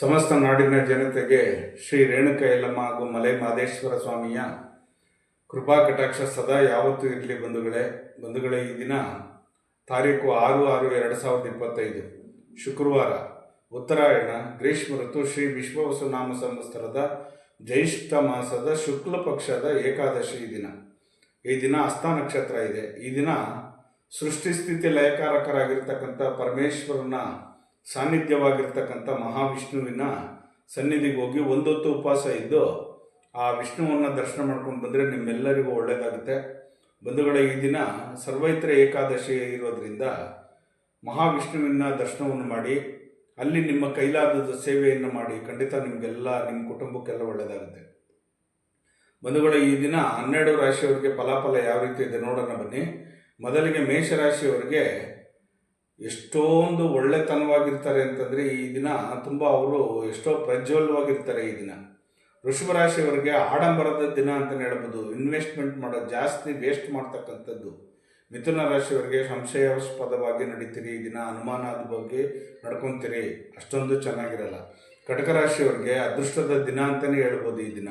ಸಮಸ್ತ ನಾಡಿನ ಜನತೆಗೆ ಶ್ರೀ ರೇಣುಕ ಯಲ್ಲಮ್ಮ ಹಾಗೂ ಮಲೆ ಮಾದೇಶ್ವರ ಸ್ವಾಮಿಯ ಕೃಪಾ ಕಟಾಕ್ಷ ಸದಾ ಯಾವತ್ತೂ ಇರಲಿ ಬಂಧುಗಳೇ. ಬಂಧುಗಳೇ, ಈ ದಿನ ತಾರೀಕು ಆರು ಆರು ಎರಡು ಸಾವಿರದ ಇಪ್ಪತ್ತೈದು, ಶುಕ್ರವಾರ ಉತ್ತರಾಯಣ, ಗ್ರೀಷ್ಮ ಋತು, ಶ್ರೀ ವಿಶ್ವವಸುನಾಮ ಸಂವತ್ಸರದ ಜ್ಯೇಷ್ಠ ಮಾಸದ ಶುಕ್ಲ ಪಕ್ಷದ ಏಕಾದಶಿ ಈ ದಿನ. ಈ ದಿನ ಹಸ್ತ ನಕ್ಷತ್ರ ಇದೆ. ಈ ದಿನ ಸೃಷ್ಟಿ ಸ್ಥಿತಿ ಲಯಕಾರಕರಾಗಿರ್ತಕ್ಕಂಥ ಪರಮೇಶ್ವರನ ಸಾನ್ನಿಧ್ಯವಾಗಿರ್ತಕ್ಕಂಥ ಮಹಾವಿಷ್ಣುವಿನ ಸನ್ನಿಧಿಗೆ ಹೋಗಿ ಒಂದೊತ್ತು ಉಪವಾಸ ಇದ್ದು ಆ ವಿಷ್ಣುವನ್ನು ದರ್ಶನ ಮಾಡ್ಕೊಂಡು ಬಂದರೆ ನಿಮ್ಮೆಲ್ಲರಿಗೂ ಒಳ್ಳೆಯದಾಗುತ್ತೆ ಬಂಧುಗಳ, ಈ ದಿನ ಸರ್ವೈತ್ರ ಏಕಾದಶಿ ಇರೋದ್ರಿಂದ ಮಹಾವಿಷ್ಣುವಿನ ದರ್ಶನವನ್ನು ಮಾಡಿ, ಅಲ್ಲಿ ನಿಮ್ಮ ಕೈಲಾದ ಸೇವೆಯನ್ನು ಮಾಡಿ, ಖಂಡಿತ ನಿಮಗೆಲ್ಲ ನಿಮ್ಮ ಕುಟುಂಬಕ್ಕೆಲ್ಲ ಒಳ್ಳೆಯದಾಗುತ್ತೆ ಬಂಧುಗಳ, ಈ ದಿನ ಹನ್ನೆರಡು ರಾಶಿಯವರಿಗೆ ಫಲಾಫಲ ಯಾವ ರೀತಿ ಇದೆ ನೋಡೋಣ ಬನ್ನಿ. ಮೊದಲಿಗೆ ಮೇಷರಾಶಿಯವರಿಗೆ ಎಷ್ಟೊಂದು ಒಳ್ಳೆತನವಾಗಿರ್ತಾರೆ ಅಂತಂದರೆ ಈ ದಿನ ತುಂಬ ಅವರು ಎಷ್ಟೋ ಪ್ರಜ್ವಲವಾಗಿರ್ತಾರೆ ಈ ದಿನ. ವೃಷಭ ರಾಶಿಯವರಿಗೆ ಆಡಂಬರದ ದಿನ ಅಂತಲೇ ಹೇಳ್ಬೋದು. ಇನ್ವೆಸ್ಟ್ಮೆಂಟ್ ಮಾಡೋದು ಜಾಸ್ತಿ ವೇಸ್ಟ್ ಮಾಡ್ತಕ್ಕಂಥದ್ದು. ಮಿಥುನ ರಾಶಿಯವರಿಗೆ ಸಂಶಯಾಸ್ಪದವಾಗಿ ನಡೀತೀರಿ. ಈ ದಿನ ಅನುಮಾನದ ಬಗ್ಗೆ ನಡ್ಕೊತೀರಿ. ಅಷ್ಟೊಂದು ಚೆನ್ನಾಗಿರಲ್ಲ. ಕಟಕ ರಾಶಿಯವರಿಗೆ ಅದೃಷ್ಟದ ದಿನ ಅಂತಲೇ ಹೇಳ್ಬೋದು ಈ ದಿನ.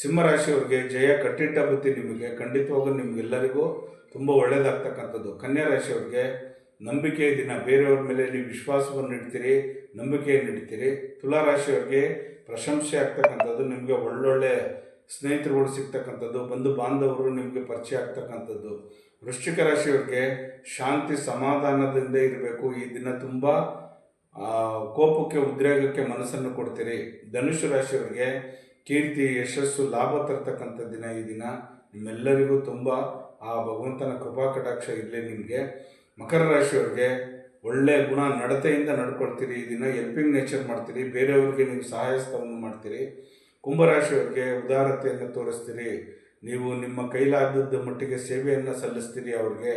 ಸಿಂಹರಾಶಿಯವರಿಗೆ ಜಯ ಕಟ್ಟಿಟ್ಟ ಬುತ್ತಿ ನಿಮಗೆ. ಖಂಡಿತವಾಗೂ ನಿಮಗೆಲ್ಲರಿಗೂ ತುಂಬ ಒಳ್ಳೆಯದಾಗ್ತಕ್ಕಂಥದ್ದು ಕನ್ಯಾ ರಾಶಿಯವರಿಗೆ ನಂಬಿಕೆಯ ದಿನ. ಬೇರೆಯವ್ರ ಮೇಲೆ ನೀವು ವಿಶ್ವಾಸವನ್ನು ಇಡ್ತೀರಿ, ನಂಬಿಕೆಯನ್ನು ಇಡ್ತೀರಿ. ತುಲಾ ರಾಶಿಯವರಿಗೆ ಪ್ರಶಂಸೆ ಆಗ್ತಕ್ಕಂಥದ್ದು, ನಿಮಗೆ ಒಳ್ಳೊಳ್ಳೆ ಸ್ನೇಹಿತರುಗಳು ಸಿಗ್ತಕ್ಕಂಥದ್ದು, ಬಂಧು ಬಾಂಧವರು ನಿಮಗೆ ಪರಿಚಯ ಆಗ್ತಕ್ಕಂಥದ್ದು. ವೃಶ್ಚಿಕ ರಾಶಿಯವ್ರಿಗೆ ಶಾಂತಿ ಸಮಾಧಾನದಿಂದ ಇರಬೇಕು. ಈ ದಿನ ತುಂಬ ಕೋಪಕ್ಕೆ ಉದ್ರೇಗಕ್ಕೆ ಮನಸ್ಸನ್ನು ಕೊಡ್ತೀರಿ. ಧನುಷ್ಯ ರಾಶಿಯವರಿಗೆ ಕೀರ್ತಿ, ಯಶಸ್ಸು, ಲಾಭ ತರ್ತಕ್ಕಂಥ ದಿನ ಈ ದಿನ. ನಿಮ್ಮೆಲ್ಲರಿಗೂ ತುಂಬ, ಆ ಭಗವಂತನ ಕೃಪಾ ಕಟಾಕ್ಷ ಇರಲಿ ನಿಮಗೆ. ಮಕರ ರಾಶಿಯವ್ರಿಗೆ ಒಳ್ಳೆ ಗುಣ ನಡತೆಯಿಂದ ನಡ್ಕೊಳ್ತೀರಿ, ಇದನ್ನು ದಿನ ಹೆಲ್ಪಿಂಗ್ ನೇಚರ್ ಮಾಡ್ತೀರಿ, ಬೇರೆಯವ್ರಿಗೆ ನೀವು ಸಹಾಯಸ್ಥವನ್ನು ಮಾಡ್ತೀರಿ ಕುಂಭರಾಶಿಯವ್ರಿಗೆ ಉದಾರತೆಯನ್ನು ತೋರಿಸ್ತೀರಿ, ನೀವು ನಿಮ್ಮ ಕೈಲಾದದ್ದು ಮಟ್ಟಿಗೆ ಸೇವೆಯನ್ನು ಸಲ್ಲಿಸ್ತೀರಿ ಅವ್ರಿಗೆ.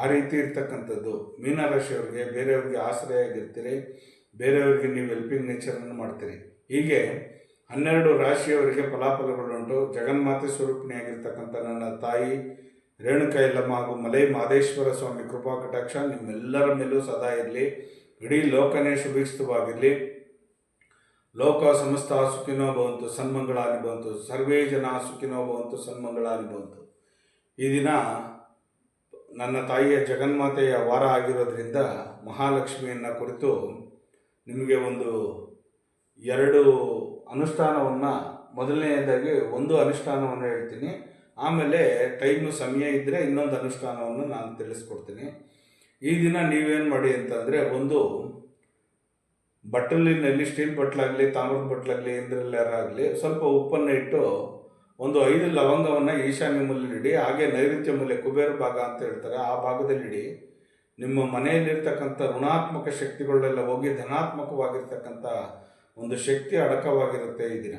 ಆ ರೀತಿ ಇರ್ತಕ್ಕಂಥದ್ದು. ಮೀನರಾಶಿಯವ್ರಿಗೆ ಬೇರೆಯವ್ರಿಗೆ ಆಶ್ರಯ ಆಗಿರ್ತೀರಿ ಬೇರೆಯವ್ರಿಗೆ ನೀವು ಹೆಲ್ಪಿಂಗ್ ನೇಚರನ್ನು ಮಾಡ್ತೀರಿ. ಹೀಗೆ ಹನ್ನೆರಡು ರಾಶಿಯವರಿಗೆ ಫಲಾಫಲಗಳುಂಟು. ಜಗನ್ಮಾತೆ ಸ್ವರೂಪಿಣಿಯಾಗಿರ್ತಕ್ಕಂಥ ನನ್ನ ತಾಯಿ ರೇಣುಕ ಎಲ್ಲಮ್ಮ ಹಾಗೂ ಮಲೈ ಮಾದೇಶ್ವರ ಸ್ವಾಮಿ ಕೃಪಾ ಕಟಾಕ್ಷ, ನಿಮ್ಮೆಲ್ಲರ ಮೇಲೂ ಸದಾ ಇರಲಿ. ಇಡೀ ಲೋಕನೇ ಶುಭಿಸ್ತವಾಗಿರಲಿ ಲೋಕ ಸಮಸ್ತ ಸುಖಿನೋ ಭವಂತು ಸನ್ಮಂಗಳಾಗಿ ಬಂತು ಸರ್ವೇ ಜನ ಸುಖಿನೋ ಭವಂತು ಸನ್ಮಂಗಳಾಗಿ ಬಂತು ಈ ದಿನ ನನ್ನ ತಾಯಿಯ ಜಗನ್ಮಾತೆಯ ವಾರ ಆಗಿರೋದ್ರಿಂದ ಮಹಾಲಕ್ಷ್ಮಿಯನ್ನು ಕುರಿತು ನಿಮಗೆ ಒಂದು ಎರಡು ಅನುಷ್ಠಾನವನ್ನು, ಮೊದಲನೆಯದಾಗಿ ಒಂದು ಅನುಷ್ಠಾನವನ್ನು ಹೇಳ್ತೀನಿ. ಆಮೇಲೆ ಟೈಮ್ ಸಮಯ ಇದ್ದರೆ ಇನ್ನೊಂದು ಅನುಷ್ಠಾನವನ್ನು ನಾನು ತಿಳಿಸ್ಕೊಡ್ತೀನಿ. ಈ ದಿನ ನೀವೇನು ಮಾಡಿ ಅಂತಂದರೆ ಒಂದು ಬಟ್ಟಲಿನಲ್ಲಿ ಸ್ಟೀಲ್ ಬಟ್ಲಾಗಲಿ, ತಾಮ್ರದ ಬಟ್ಲಾಗಲಿ ಇಂದ್ರಲ್ಲಾರಾಗಲಿ ಸ್ವಲ್ಪ ಉಪ್ಪನ್ನು ಇಟ್ಟು ಒಂದು ಐದು ಲವಂಗವನ್ನು ಈಶಾನ್ಯ ಮೂಲೆಯಲ್ಲಿ ಹಾಗೆ ನೈಋತ್ಯ ಮೂಲೆ ಕುಬೇರ ಭಾಗ ಅಂತ ಹೇಳ್ತಾರೆ, ಆ ಭಾಗದಲ್ಲಿ ಇಡಿ. ನಿಮ್ಮ ಮನೆಯಲ್ಲಿರ್ತಕ್ಕಂಥ ಋಣಾತ್ಮಕ ಶಕ್ತಿಗಳೆಲ್ಲ ಹೋಗಿ ಧನಾತ್ಮಕವಾಗಿರ್ತಕ್ಕಂಥ ಒಂದು ಶಕ್ತಿ ಅಡಕವಾಗಿರುತ್ತೆ ಈ ದಿನ.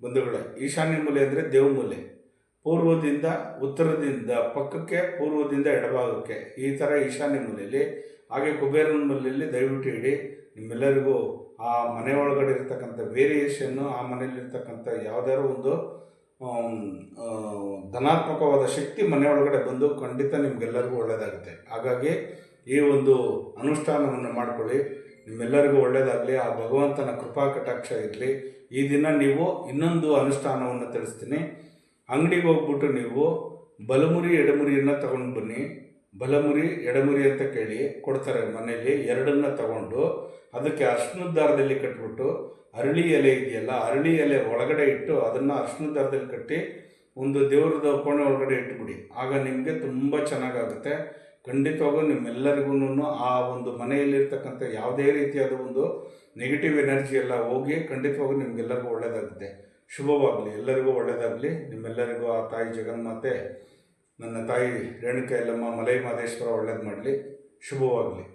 ಬಂಧುಗಳೇ, ಈಶಾನ್ಯ ಮೂಲೆ ಅಂದರೆ ದೇವ ಮೂಲೆ ಪೂರ್ವದಿಂದ ಉತ್ತರದಿಂದ ಪಕ್ಕಕ್ಕೆ, ಪೂರ್ವದಿಂದ ಎಡಭಾಗಕ್ಕೆ. ಈ ಥರ ಈಶಾನ್ಯ ಮೂಲೆಯಲ್ಲಿ, ಹಾಗೆ ಕುಬೇರನ ಮೂಲೆಯಲ್ಲಿ ದಯವಿಟ್ಟು ಇಡಿ. ನಿಮ್ಮೆಲ್ಲರಿಗೂ ಆ ಮನೆ ಒಳಗಡೆ ಇರ್ತಕ್ಕಂಥ ವೇರಿಯೇಷನ್ನು ಆ ಮನೆಯಲ್ಲಿರ್ತಕ್ಕಂಥ ಯಾವುದಾದ್ರು ಒಂದು ಧನಾತ್ಮಕವಾದ ಶಕ್ತಿ ಮನೆ ಒಳಗಡೆ ಬಂದು ಖಂಡಿತ ನಿಮಗೆಲ್ಲರಿಗೂ ಒಳ್ಳೆಯದಾಗುತ್ತೆ ಹಾಗಾಗಿ ಈ ಒಂದು ಅನುಷ್ಠಾನವನ್ನು ಮಾಡಿಕೊಳ್ಳಿ. ನಿಮ್ಮೆಲ್ಲರಿಗೂ ಒಳ್ಳೆಯದಾಗಲಿ ಆ ಭಗವಂತನ ಕೃಪಾ ಕಟಾಕ್ಷ ಇರಲಿ. ಈ ದಿನ ನೀವು ಇನ್ನೊಂದು ಅನುಷ್ಠಾನವನ್ನು ತಿಳಿಸ್ತೀನಿ. ಅಂಗಡಿಗೆ ಹೋಗ್ಬಿಟ್ಟು ನೀವು ಬಲಮುರಿ, ಎಡಮುರಿಯನ್ನು ತಗೊಂಡು ಬನ್ನಿ. ಬಲಮುರಿ, ಎಡಮುರಿ ಅಂತ ಕೇಳಿ ಕೊಡ್ತಾರೆ ಮನೆಯಲ್ಲಿ. ಎರಡನ್ನ ತಗೊಂಡು ಅದಕ್ಕೆ ಅರ್ಶಿನದ ದಾರದಲ್ಲಿ ಕಟ್ಬಿಟ್ಟು ಅರಳಿ ಎಲೆ ಇದೆಯಲ್ಲ, ಅರಳಿ ಎಲೆ ಒಳಗಡೆ ಇಟ್ಟು ಅದನ್ನು ಅರ್ಶಿನದ ದಾರದಲ್ಲಿ ಕಟ್ಟಿ ಒಂದು ದೇವ್ರದ ಕೋಣೆ ಒಳಗಡೆ ಇಟ್ಬಿಡಿ. ಆಗ ನಿಮಗೆ ತುಂಬ ಚೆನ್ನಾಗಾಗುತ್ತೆ. ಖಂಡಿತವಾಗೂ ನಿಮ್ಮೆಲ್ಲರಿಗೂ ಆ ಒಂದು ಮನೆಯಲ್ಲಿರ್ತಕ್ಕಂಥ ಯಾವುದೇ ರೀತಿಯಾದ ಒಂದು ನೆಗೆಟಿವ್ ಎನರ್ಜಿ ಎಲ್ಲ ಹೋಗಿ ಖಂಡಿತವಾಗೂ ನಿಮಗೆಲ್ಲರಿಗೂ ಒಳ್ಳೆಯದಾಗುತ್ತೆ ಶುಭವಾಗಲಿ. ಎಲ್ಲರಿಗೂ ಒಳ್ಳೆಯದಾಗಲಿ. ನಿಮ್ಮೆಲ್ಲರಿಗೂ ಆ ತಾಯಿ ಜಗನ್ಮಾತೆ, ನನ್ನ ತಾಯಿ ರೇಣುಕ ಎಲ್ಲಮ್ಮ ಮಲೈ ಮಾದೇಶ್ವರ ಒಳ್ಳೇದು ಮಾಡಲಿ. ಶುಭವಾಗಲಿ.